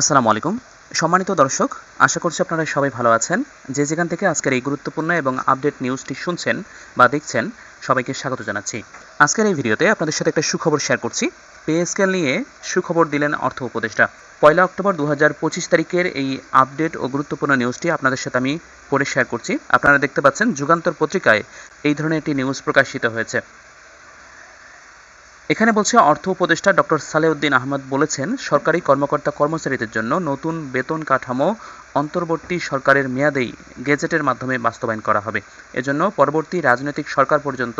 আসসালামু আলাইকুম। সম্মানিত দর্শক, আশা করছি আপনারা সবাই ভালো আছেন। যে যেখান থেকে আজকের এই গুরুত্বপূর্ণ এবং আপডেট নিউজটি শুনছেন বা দেখছেন, সবাইকে স্বাগত জানাচ্ছি। আজকের এই ভিডিওতে আপনাদের সাথে একটা সুখবর শেয়ার করছি। পে স্কেল নিয়ে সুখবর দিলেন অর্থ উপদেষ্টা। পয়লা অক্টোবর দু হাজার পঁচিশ তারিখের এই আপডেট ও গুরুত্বপূর্ণ নিউজটি আপনাদের সাথে আমি পড়ে শেয়ার করছি। আপনারা দেখতে পাচ্ছেন, যুগান্তর পত্রিকায় এই ধরনের একটি নিউজ প্রকাশিত হয়েছে। এখানে বলছে অর্থ উপদেষ্টা ডক্টর সালেউদ্দিন আহমদ বলেছেন, সরকারি কর্মকর্তা কর্মচারীদের জন্য নতুন বেতন কাঠামো অন্তর্বর্তী সরকারের মেয়াদেই গেজেটের মাধ্যমে বাস্তবায়ন করা হবে। এজন্য পরবর্তী রাজনৈতিক সরকার পর্যন্ত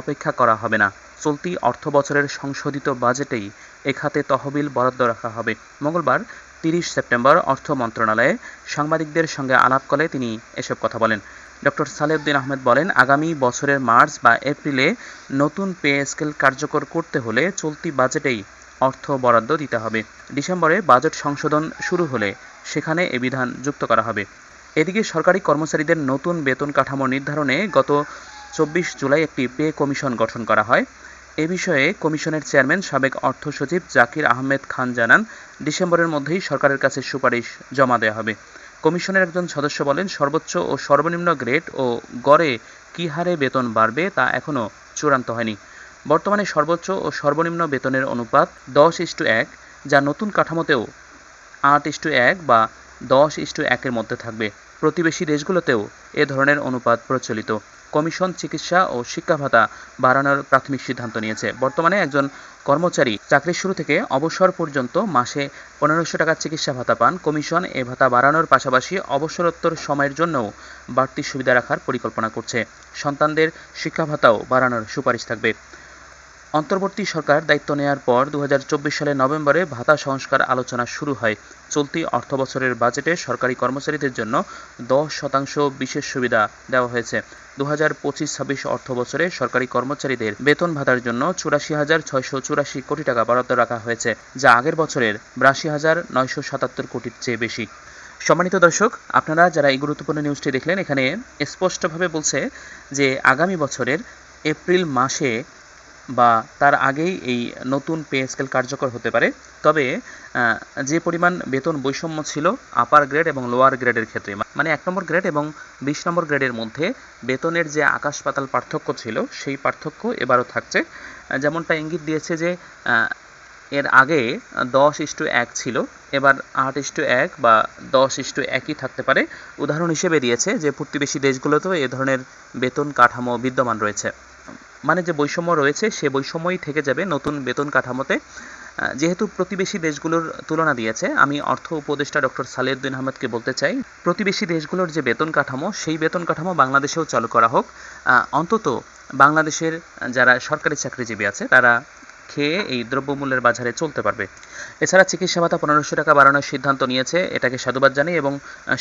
অপেক্ষা করা হবে না। চলতি অর্থ বছরের সংশোধিত বাজেটেই এ খাতে তহবিল বরাদ্দ রাখা হবে। মঙ্গলবার তিরিশ সেপ্টেম্বর অর্থ মন্ত্রণালয়ে সাংবাদিকদের সঙ্গে আলাপকালে তিনি এসব কথা বলেন। ডক্টর সালেউদ্দিন আহমেদ বলেন, আগামী বছরের মার্চ বা এপ্রিলে নতুন পে স্কেল কার্যকর করতে হলে চলতি বাজেটেই অর্থ বরাদ্দ দিতে হবে। ডিসেম্বরে বাজেট সংশোধন শুরু হলে সেখানে এ বিধান যুক্ত করা হবে। এদিকে সরকারি কর্মচারীদের নতুন বেতন কাঠামো নির্ধারণে গত চব্বিশ জুলাই একটি পে কমিশন গঠন করা হয়। এ বিষয়ে কমিশনের চেয়ারম্যান, সাবেক অর্থ সচিব জাকির আহমেদ খান জানান, ডিসেম্বরের মধ্যেই সরকারের কাছে সুপারিশ জমা দেওয়া হবে। কমিশনের একজন সদস্য বলেন, সর্বোচ্চ ও সর্বনিম্ন গ্রেড ও গড়ে কি হারে বেতন বাড়বে তা এখনও চূড়ান্ত হয়নি। বর্তমানে সর্বোচ্চ ও সর্বনিম্ন বেতনের অনুপাত দশ ইস্টু এক, যা নতুন কাঠামোতেও আট ইস্টু এক বা দশ ইস্টু একের মধ্যে থাকবে। প্রতিবেশী দেশগুলোতেও এ ধরনের অনুপাত প্রচলিত। কমিশন চিকিৎসা ও শিক্ষা ভাতা বাড়ানোর প্রাথমিক সিদ্ধান্ত নিয়েছে। বর্তমানে একজন কর্মচারী চাকরির শুরু থেকে অবসর পর্যন্ত মাসে পনেরোশো টাকার চিকিৎসা ভাতা পান। কমিশন এ ভাতা বাড়ানোর পাশাপাশি অবসরোত্তর সময়ের জন্যও বাড়তি সুবিধা রাখার পরিকল্পনা করছে। সন্তানদের শিক্ষা ভাতাও বাড়ানোর সুপারিশ থাকবে। অন্তর্বর্তী সরকার দায়িত্ব নেয়ার পর দু সালের নভেম্বরে ভাতা সংস্কার আলোচনা শুরু হয়। চলতি অর্থবছরের বাজেটে সরকারি কর্মচারীদের জন্য দশ শতাংশ বিশেষ সুবিধা দেওয়া হয়েছে। দু হাজার পঁচিশ ছাব্বিশ অর্থ বছরে সরকারি কর্মচারীদের বেতন ভাতার জন্য চুরাশি হাজার ছয়শো চুরাশি কোটি টাকা বরাদ্দ রাখা হয়েছে, যা আগের বছরের বিরাশি হাজার নয়শো সাতাত্তর কোটির চেয়ে বেশি। সম্মানিত দর্শক, আপনারা যারা এই গুরুত্বপূর্ণ নিউজটি দেখলেন, এখানে স্পষ্টভাবে বলছে যে আগামী বছরের এপ্রিল মাসে বা তার আগেই এই নতুন পে স্কেল কার্যকর হতে পারে। তবে যে পরিমাণ বেতন বৈষম্য ছিল আপার গ্রেড এবং লোয়ার গ্রেডের ক্ষেত্রে মানে এক নম্বর গ্রেড এবং বিশ নম্বর গ্রেডের মধ্যে বেতনের যে আকাশ পাতাল পার্থক্য ছিল, সেই পার্থক্য এবারও থাকছে। যেমনটা ইঙ্গিত দিয়েছে যে এর আগে দশ ইস্টু এক ছিল, এবার আট ইস্টু এক বা দশ ইস্টু একই থাকতে পারে। উদাহরণ হিসেবে দিয়েছে যে, প্রতিবেশী দেশগুলোতেও এ ধরনের বেতন কাঠামো বিদ্যমান রয়েছে। মানে যে বৈষম্য রয়েছে, সে বৈষম্যই থেকে যাবে নতুন বেতন কাঠামোতে। যেহেতু প্রতিবেশী দেশগুলোর তুলনা দিয়েছে, আমি অর্থ উপদেষ্টা ডক্টর সালেউদ্দিন আহমেদকে বলতে চাই, প্রতিবেশী দেশগুলোর যে বেতন কাঠামো, সেই বেতন কাঠামো বাংলাদেশেও চালু করা হোক। অন্তত বাংলাদেশের যারা সরকারি চাকরিজীবী আছে, তারা খেয়ে এই দ্রব্যমূল্যের বাজারে চলতে পারবে। এছাড়া চিকিৎসা ভাতা পনেরোশো টাকা বাড়ানোর সিদ্ধান্ত নিয়েছে, এটাকে সাধুবাদ জানাই এবং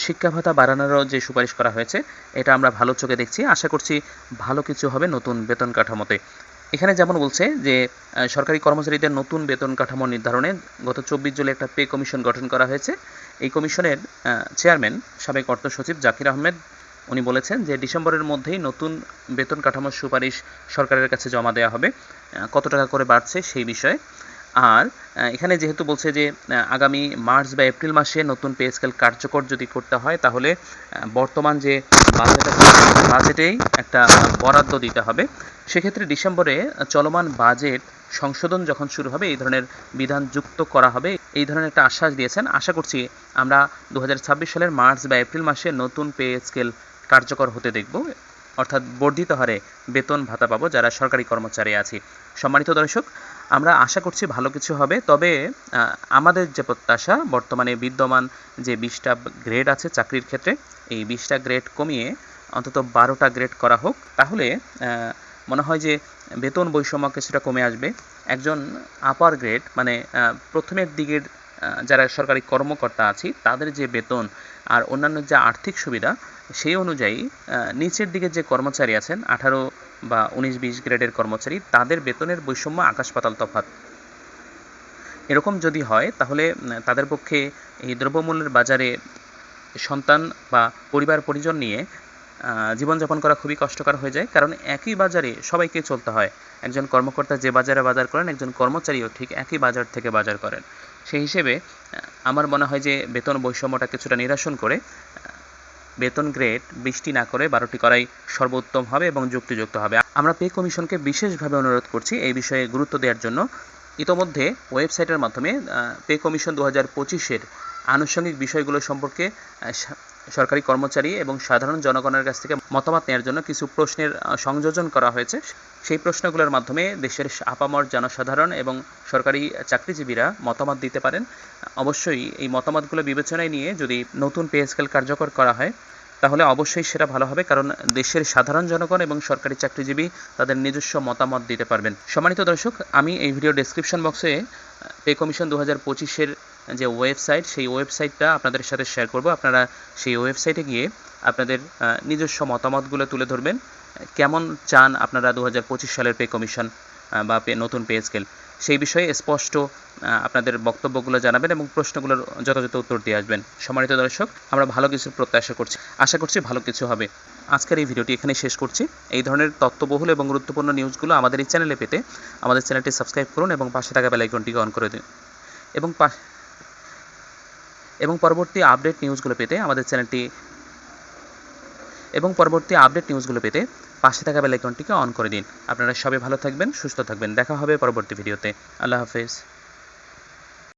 শিক্ষা ভাতা বাড়ানোরও যে সুপারিশ করা হয়েছে, এটা আমরা ভালো চোখে দেখছি। আশা করছি ভালো কিছু হবে নতুন বেতন কাঠামোতে। এখানে যেমন বলছে যে সরকারি কর্মচারীদের নতুন বেতন কাঠামো নির্ধারণে গত চব্বিশ জুলাই একটা পে কমিশন গঠন করা হয়েছে। এই কমিশনের চেয়ারম্যান, সাবেক অর্থ সচিব জাকির আহমেদ উনি বলেছেন যে ডিসেম্বরের মধ্যেই নতুন বেতন কাঠামোর সুপারিশ সরকারের কাছে জমা দেওয়া হবে। কত টাকা করে বাড়ছে সেই বিষয়ে। আর এখানে যেহেতু বলছে যে আগামী মার্চ বা এপ্রিল মাসে নতুন পে স্কেল কার্যকর যদি করতে হয়, তাহলে বর্তমান যে বাজেট বাজেটেই একটা বরাদ্দ দিতে হবে। সেক্ষেত্রে ডিসেম্বরে চলমান বাজেট সংশোধন যখন শুরু হবে, এই ধরনের বিধান যুক্ত করা হবে, এই ধরনের একটা আশ্বাস দিয়েছেন। আশা করছি আমরা দু হাজার ছাব্বিশ সালের মার্চ বা এপ্রিল মাসে নতুন পে স্কেল কার্যকর হতে দেখব। অর্থাৎ বর্ধিত হারে বেতন ভাতা পাবো যারা সরকারি কর্মচারী আছি। সম্মানিত দর্শক, আমরা আশা করছি ভালো কিছু হবে। তবে আমাদের যে প্রত্যাশা, বর্তমানে বিদ্যমান যে বিশটা গ্রেড আছে চাকরির ক্ষেত্রে, এই বিশটা গ্রেড কমিয়ে অন্তত বারোটা গ্রেড করা হোক। তাহলে মনে হয় যে বেতন বৈষম্য কিছুটা কমে আসবে। একজন আপার গ্রেড মানে প্রথমের দিকের যারা সরকারি কর্মকর্তা আছি, তাদের যে বেতন আর অন্যান্য যে আর্থিক সুবিধা, সেই অনুযায়ী নিচের দিকে যে কর্মচারী আছেন, আঠারো বা উনিশ, বিশ গ্রেডের কর্মচারী, তাদের বেতনের বৈষম্য আকাশ পাতাল তফাৎ। এরকম যদি হয়, তাহলে তাদের পক্ষে এই দ্রব্যমূল্যের বাজারে সন্তান বা পরিবার, পরিজন নিয়ে জীবনযাপন করা খুবই কষ্টকর হয়ে যায়। কারণ একই বাজারে সবাইকে চলতে হয়। একজন কর্মকর্তা যে বাজারে বাজার করেন, একজন কর্মচারীও ঠিক একই বাজার থেকে বাজার করেন। সেই হিসেবে আমার মনে হয় যে বেতন বৈষম্যটা কিছুটা নিরাসন করে বেতন গ্রেড বৃষ্টি না করে বারোটি করাই সর্বোত্তম হবে এবং যুক্তিযুক্ত হবে। আমরা পে কমিশনকে বিশেষভাবে অনুরোধ করছি এই বিষয়ে গুরুত্ব দেওয়ার জন্য। ইতোমধ্যে ওয়েবসাইটের মাধ্যমে পে কমিশন দু হাজার পঁচিশের আনুষঙ্গিক বিষয়গুলো সম্পর্কে সরকারি কর্মচারী এবং সাধারণ জনগণের কাছ থেকে মতামত নেওয়ার জন্য কিছু প্রশ্নের সংযোজন করা হয়েছে। সেই প্রশ্নগুলোর মাধ্যমে দেশের আপামর জনসাধারণ এবং সরকারি চাকরিজীবীরা মতামত দিতে পারেন। অবশ্যই এই মতামতগুলো বিবেচনায় নিয়ে যদি নতুন পে স্কেল কার্যকর করা হয় তাহলে অবশ্যই সেটা ভালো হবে, কারণ দেশের সাধারণ জনগণ এবং সরকারি চাকরিজীবী তাদের নিজস্ব মতামত দিতে পারবেন। সম্মানিত দর্শক, আমি এই ভিডিও ডেসক্রিপশন বক্সে পে কমিশন দু হাজার পঁচিশের যে ওয়েবসাইট সেই ওয়েবসাইটটা আপনাদের সাথে শেয়ার করব। আপনারা সেই ওয়েবসাইটে গিয়ে আপনাদের নিজস্ব মতামতগুলো তুলে ধরবেন। কেমন চান আপনারা দু সালের পে কমিশন বা নতুন পে স্কেল সেই বিষয়ে স্পষ্ট আপনাদের বক্তব্যগুলো জানাবেন এবং প্রশ্নগুলোর যথাযথ উত্তর দিয়ে আসবেন। সম্মানিত দর্শক, আমরা ভালো কিছুর প্রত্যাশা করছি। আশা করছি ভালো কিছু হবে। আজকের এই ভিডিওটি এখানে শেষ করছি। এই ধরনের তথ্যবহুল এবং গুরুত্বপূর্ণ নিউজগুলো আমাদের এই চ্যানেলে পেতে আমাদের চ্যানেলটি সাবস্ক্রাইব করুন এবং পাশে থাকা বেল আইকনটিকে অন করে দিন। এবং এবং পরবর্তী আপডেট নিউজগুলো পেতে আমাদের চ্যানেলটি এবং পরবর্তী আপডেট নিউজগুলো পেতে পাশে থাকা বেল আইকনটিকে অন করে দিন। আপনারা সবাই ভালো থাকবেন, সুস্থ থাকবেন। দেখা হবে পরবর্তী ভিডিওতে। আল্লাহ হাফেজ।